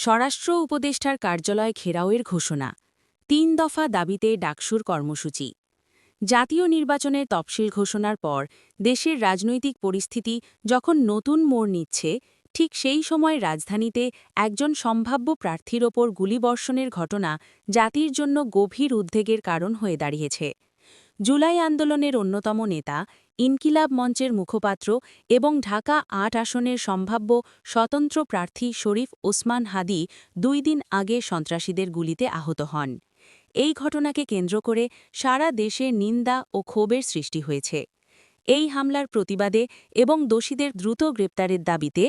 স্বরাষ্ট্র উপদেষ্টার কার্যালয় ঘেরাওয়ের ঘোষণা। তিন দফা দাবিতে ডাকসুর কর্মসূচি। জাতীয় নির্বাচনের তফসিল ঘোষণার পর দেশের রাজনৈতিক পরিস্থিতি যখন নতুন মোড় নিচ্ছে, ঠিক সেই সময় রাজধানীতে একজন সম্ভাব্য প্রার্থীর ওপর গুলিবর্ষণের ঘটনা জাতির জন্য গভীর উদ্বেগের কারণ হয়ে দাঁড়িয়েছে। জুলাই আন্দোলনের অন্যতম নেতা ইনকিলাব মঞ্চের মুখপাত্র এবং ঢাকা আট আসনের সম্ভাব্য স্বতন্ত্র প্রার্থী শরীফ ওসমান হাদি দুই দিন আগে সন্ত্রাসীদের গুলিতে আহত হন। এই ঘটনাকে কেন্দ্র করে সারা দেশে নিন্দা ও ক্ষোভের সৃষ্টি হয়েছে। এই হামলার প্রতিবাদে এবং দোষীদের দ্রুত গ্রেপ্তারের দাবিতে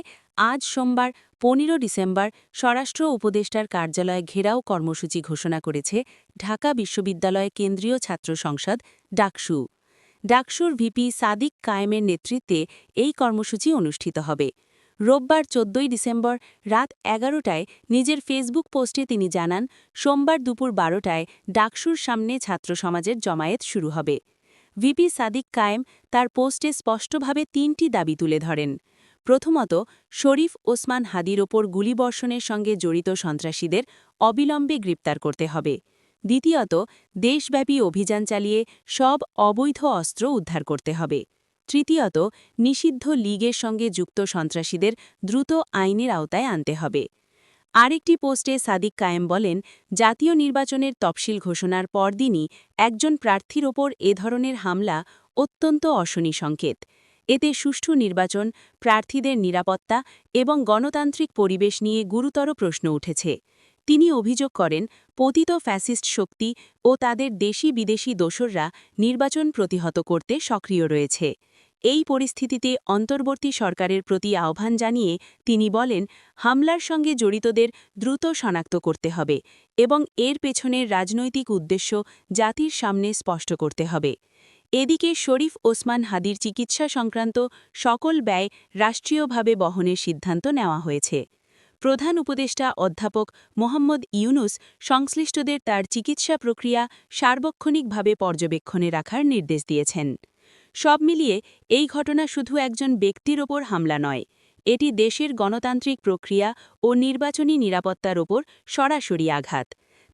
আজ সোমবার পনেরো ডিসেম্বর স্বরাষ্ট্র উপদেষ্টার কার্যালয়ে ঘেরাও কর্মসূচি ঘোষণা করেছে ঢাকা বিশ্ববিদ্যালয় কেন্দ্রীয় ছাত্র সংসদ ডাকসু। ডাকসুর ভিপি সাদিক কায়েমের নেতৃত্বে এই কর্মসূচি অনুষ্ঠিত হবে। রোববার চোদ্দই ডিসেম্বর রাত এগারোটায় নিজের ফেসবুক পোস্টে তিনি জানান, সোমবার দুপুর বারোটায় ডাকসুর সামনে ছাত্র সমাজের জমায়েত শুরু হবে। ভিপি সাদিক কায়েম তার পোস্টে স্পষ্টভাবে তিনটি দাবি তুলে ধরেন। প্রথমত, শরীফ ওসমান হাদির ওপর গুলিবর্ষণের সঙ্গে জড়িত সন্ত্রাসীদের অবিলম্বে গ্রেপ্তার করতে হবে। দ্বিতীয়ত, দেশব্যাপী অভিযান চালিয়ে সব অবৈধ অস্ত্র উদ্ধার করতে হবে। তৃতীয়ত, নিষিদ্ধ লীগের সঙ্গে যুক্ত সন্ত্রাসীদের দ্রুত আইনের আওতায় আনতে হবে। আরেকটি পোস্টে সাদিক কায়েম বলেন, জাতীয় নির্বাচনের তফসিল ঘোষণার পরদিনই একজন প্রার্থীর ওপর এ ধরনের হামলা অত্যন্ত অশনি সংকেত। এতে সুষ্ঠু নির্বাচন, প্রার্থীদের নিরাপত্তা এবং গণতান্ত্রিক পরিবেশ নিয়ে গুরুতর প্রশ্ন উঠেছে। তিনি অভিযোগ করেন, পতিত ফ্যাসিস্ট শক্তি ও তাদের দেশি বিদেশি দোসররা নির্বাচন প্রতিহত করতে সক্রিয় রয়েছে। এই পরিস্থিতিতে অন্তর্বর্তী সরকারের প্রতি আহ্বান জানিয়ে তিনি বলেন, হামলার সঙ্গে জড়িতদের দ্রুত শনাক্ত করতে হবে এবং এর পেছনের রাজনৈতিক উদ্দেশ্য জাতির সামনে স্পষ্ট করতে হবে। এদিকে শরীফ ওসমান হাদির চিকিৎসা সংক্রান্ত সকল ব্যয় রাষ্ট্রীয়ভাবে বহনের সিদ্ধান্ত নেওয়া হয়েছে। প্রধান উপদেষ্টা অধ্যাপক মোহাম্মদ ইউনুস সংশ্লিষ্টদের তার চিকিৎসা প্রক্রিয়া সার্বক্ষণিকভাবে পর্যবেক্ষণে রাখার নির্দেশ দিয়েছেন। সব মিলিয়ে এই ঘটনা শুধু একজন ব্যক্তির ওপর হামলা নয়, এটি দেশের গণতান্ত্রিক প্রক্রিয়া ও নির্বাচনী নিরাপত্তার ওপর সরাসরি আঘাত।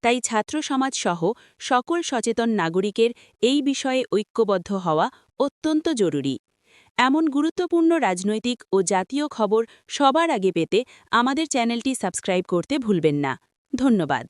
তাই ছাত্র সমাজ সহ সকল সচেতন নাগরিকের এই বিষয়ে ঐক্যবদ্ধ হওয়া অত্যন্ত জরুরি। এমন গুরুত্বপূর্ণ রাজনৈতিক ও জাতীয় খবর সবার আগে পেতে আমাদের চ্যানেলটি সাবস্ক্রাইব করতে ভুলবেন না। ধন্যবাদ।